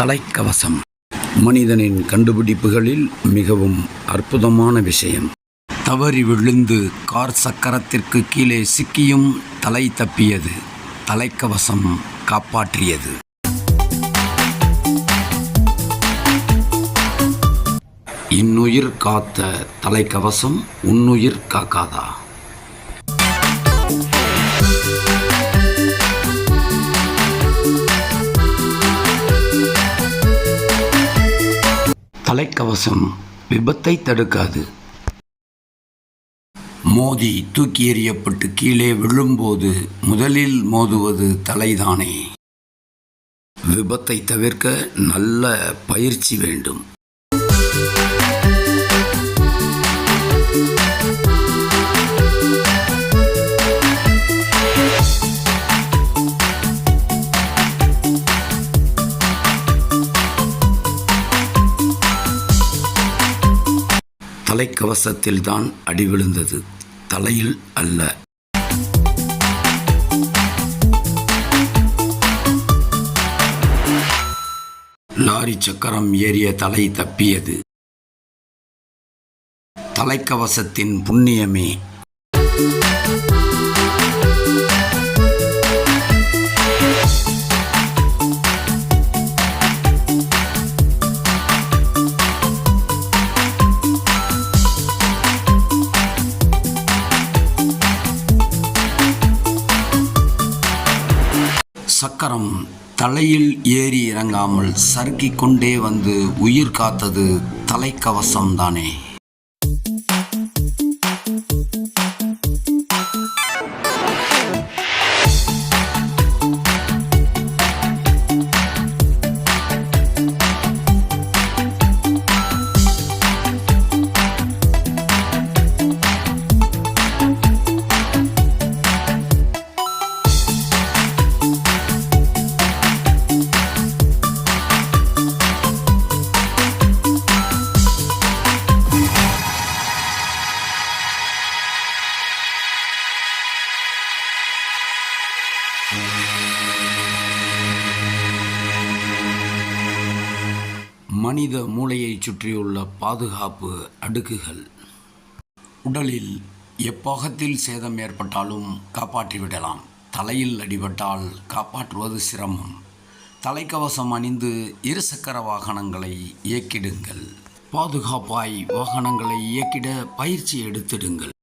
தலைக்கவசம். மனிதனின் கண்டுபிடிப்புகளில் மிகவும் அற்புதமான விஷயம். தவறி விழுந்து கார் சக்கரத்திற்கு கீழே சிக்கியும் தலை தப்பியது. தலைக்கவசம் காப்பாற்றியது. இன்னுயிர் காத்த தலைக்கவசம் உன்னுயிர் காக்காதா? தலைக்கவசம். விபத்தை தடுக்காது. மோதி தூக்கி எறியப்பட்டு கீழே விழும்போது முதலில் மோதுவது தலைதானே. விபத்தை தவிர்க்க நல்ல பயிற்சி வேண்டும். தலைக்கவசத்தில்தான் அடி விழுந்தது. தலையில் அல்ல. லாரி சக்கரம் ஏறிய தலை தப்பியது. தலைக்கவசத்தின் புண்ணியமே. சக்கரம் தலையில் ஏறி இறங்காமல் சறுக்கிக் கொண்டே வந்து உயிர் காத்தது தலைக்கவசம் தானே? மனித மூளையை சுற்றியுள்ள பாதுகாப்பு அடுக்குகள். உடலில் எப்பாகத்தில் சேதம் ஏற்பட்டாலும் காப்பாற்றிவிடலாம். தலையில் அடிபட்டால் காப்பாற்றுவது சிரமம். தலைக்கவசம் அணிந்து இருசக்கர வாகனங்களை இயக்கிடுங்கள். பாதுகாப்பாய் வாகனங்களை இயக்கிட பயிற்சி எடுத்திடுங்கள்.